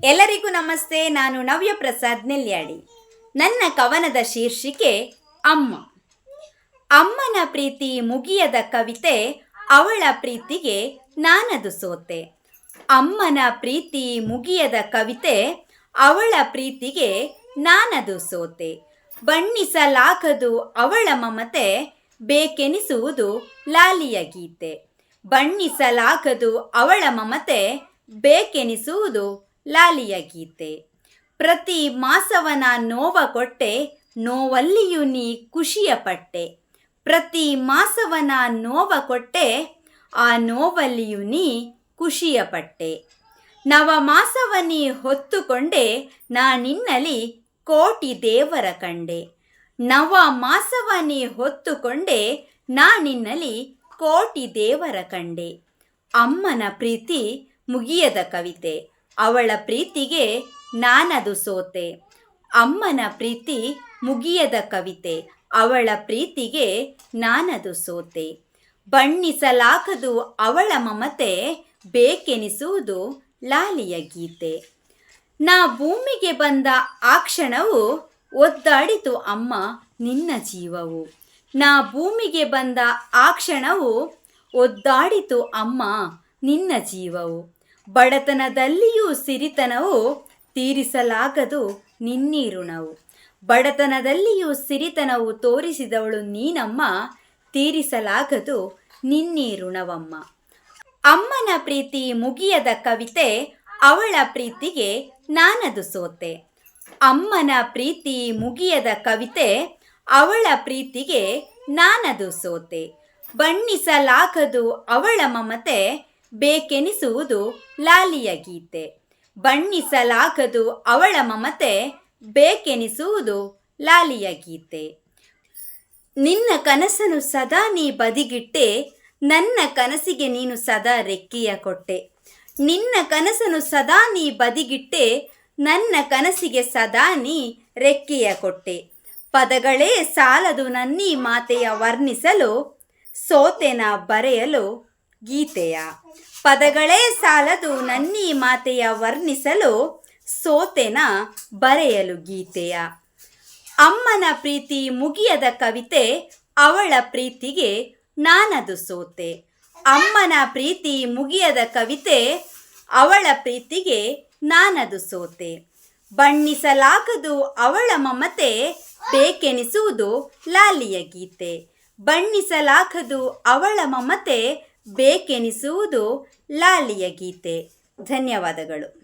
ಎಲ್ಲರಿಗೂ ನಮಸ್ತೆ, ನಾನು ನವ್ಯ ಪ್ರಸಾದ್ ನೆಲ್ಯಾಡಿ ನನ್ನ ಕವನದ ಶೀರ್ಷಿಕೆ, ಅಮ್ಮ. ಅಮ್ಮನ ಪ್ರೀತಿ ಮುಗಿಯದ ಕವಿತೆ, ಅವಳ ಪ್ರೀತಿಗೆ ನಾನದು ಸೋತೆ. ಅಮ್ಮನ ಪ್ರೀತಿ ಮುಗಿಯದ ಕವಿತೆ, ಅವಳ ಪ್ರೀತಿಗೆ ನಾನದು ಸೋತೆ. ಬಣ್ಣಿಸಲಾಗದು ಅವಳ ಮಮತೆ, ಬೇಕೆನಿಸುವುದು ಲಾಲಿಯ ಗೀತೆ. ಬಣ್ಣಿಸಲಾಗದು ಅವಳ ಮಮತೆ, ಬೇಕೆನಿಸುವುದು ಲಾಲಿಯ ಗೀತೆ. ಪ್ರತಿ ಮಾಸವನ ನೋವ ಕೊಟ್ಟೆ, ನೋವಲ್ಲಿಯೂ ನೀ ಖುಷಿಯ ಪಟ್ಟೆ. ಪ್ರತಿ ಮಾಸವನ ನೋವ ಕೊಟ್ಟೆ, ಆ ನೋವಲ್ಲಿಯೂ ನೀ ಖುಷಿಯ ಪಟ್ಟೆ. ನವ ಮಾಸವನಿ ಹೊತ್ತುಕೊಂಡೆ, ನಾ ನಿನ್ನಲಿ ಕೋಟಿ ದೇವರ ಕಂಡೆ. ನವ ಮಾಸವನಿ ಹೊತ್ತುಕೊಂಡೆ, ನಾ ನಿನ್ನಲಿ ಕೋಟಿ ದೇವರ ಕಂಡೆ. ಅಮ್ಮನ ಪ್ರೀತಿ ಮುಗಿಯದ ಕವಿತೆ. ಅವಳ ಪ್ರೀತಿಗೆ ನಾನದು ಸೋತೆ. ಅಮ್ಮನ ಪ್ರೀತಿ ಮುಗಿಯದ ಕವಿತೆ. ಅವಳ ಪ್ರೀತಿಗೆ ನಾನದು ಸೋತೆ. ಬಣ್ಣಿಸಲಾಗದು ಅವಳ ಮಮತೆ, ಬೇಕೆನಿಸುವುದು ಲಾಲಿಯ ಗೀತೆ. ನಾ ಭೂಮಿಗೆ ಬಂದ ಆ ಕ್ಷಣವು ಒದ್ದಾಡಿತು ಅಮ್ಮ ನಿನ್ನ ಜೀವವು. ನಾ ಭೂಮಿಗೆ ಬಂದ ಆ ಕ್ಷಣವು ಒದ್ದಾಡಿತು ಅಮ್ಮ ನಿನ್ನ ಜೀವವು. ಬಡತನದಲ್ಲಿಯೂ ಸಿರಿತನವು ತೀರಿಸಲಾಗದು ನಿನ್ನೀರುಣವು. ಬಡತನದಲ್ಲಿಯೂ ಸಿರಿತನವು ತೋರಿಸಿದವಳು ನೀನಮ್ಮ, ತೀರಿಸಲಾಗದು ನಿನ್ನೀರುಣವಮ್ಮ. ಅಮ್ಮನ ಪ್ರೀತಿ ಮುಗಿಯದ ಕವಿತೆ, ಅವಳ ಪ್ರೀತಿಗೆ ನಾನದು ಸೋತೆ. ಅಮ್ಮನ ಪ್ರೀತಿ ಮುಗಿಯದ ಕವಿತೆ, ಅವಳ ಪ್ರೀತಿಗೆ ನಾನದು ಸೋತೆ. ಬಣ್ಣಿಸಲಾಗದು ಅವಳ ಮಮತೆ ಬೇಕೆನಿಸುವುದು ಲಾಲಿಯ ಗೀತೆ. ಬಣ್ಣಿಸಲಾಗದು ಅವಳ ಮಮತೆ, ಬೇಕೆನಿಸುವುದು ಲಾಲಿಯ ಗೀತೆ. ನಿನ್ನ ಕನಸನು ಸದಾ ನೀ ಬದಿಗಿಟ್ಟೆ, ನನ್ನ ಕನಸಿಗೆ ನೀನು ಸದಾ ರೆಕ್ಕೆಯ ಕೊಟ್ಟೆ. ನಿನ್ನ ಕನಸನು ಸದಾ ನೀ ಬದಿಗಿಟ್ಟೆ, ನನ್ನ ಕನಸಿಗೆ ಸದಾ ನೀ ರೆಕ್ಕೆಯ ಕೊಟ್ಟೆ. ಪದಗಳೇ ಸಾಲದು ನನ್ನೀ ಮಾತೆಯ ವರ್ಣಿಸಲು, ಸೋತೆನ ಬರೆಯಲು ಗೀತೆಯ ಪದಗಳೇ ಸಾಲದು ನನ್ನೀ ಮಾತೆಯ ವರ್ಣಿಸಲು ಸೋತೆನ ಬರೆಯಲು ಗೀತೆಯ. ಅಮ್ಮನ ಪ್ರೀತಿ ಮುಗಿಯದ ಕವಿತೆ ಅವಳ ಪ್ರೀತಿಗೆ ನಾನದು ಸೋತೆ. ಅಮ್ಮನ ಪ್ರೀತಿ ಮುಗಿಯದ ಕವಿತೆ ಅವಳ ಪ್ರೀತಿಗೆ ನಾನದು ಸೋತೆ. ಬಣ್ಣಿಸಲಾಗದು ಅವಳ ಮಮತೆ ಬೇಕೆನಿಸುವುದು ಲಾಲಿಯ ಗೀತೆ. ಬಣ್ಣಿಸಲಾಗದು ಅವಳ ಮಮತೆ ಬೇಕೆನಿಸುವುದು ಲಾಲಿಯ ಗೀತೆ. ಧನ್ಯವಾದಗಳು.